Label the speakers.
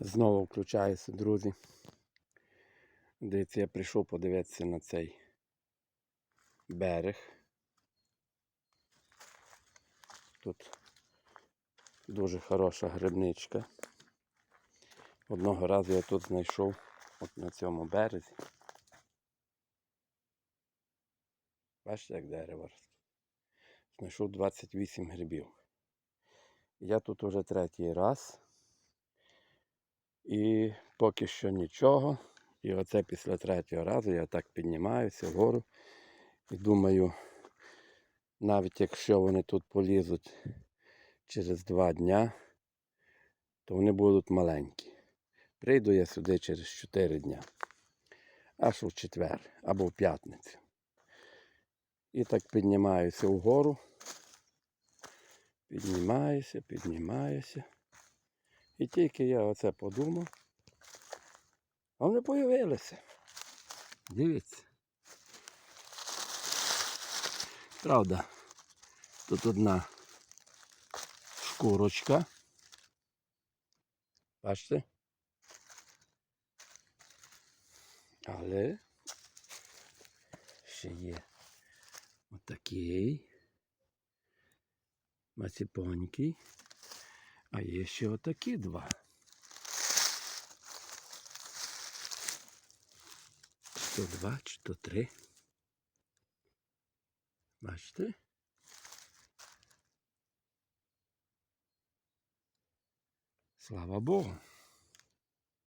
Speaker 1: Знову включаюся, друзі. Дивіться, я прийшов подивитися на цей берег. Тут дуже хороша грибничка. Одного разу я тут знайшов от на цьому березі. Бачите, як дерево росте? Знайшов 28 грибів. Я тут уже третій раз. І поки що нічого. І оце після третього разу я так піднімаюся вгору і думаю, навіть якщо вони тут полізуть через два дня, то вони будуть маленькі. Прийду я сюди через 4 дня. Аж у четвер або в п'ятницю. І так піднімаюся вгору. Піднімаюся, піднімаюся. І тільки я оце подумав, а вони появилися. Дивіться. Правда, тут одна шкурочка. Бачите? Але ще є отакий маціпонький. А є ще отакі два. Чи то два, чи то три. Бачите? Слава Богу.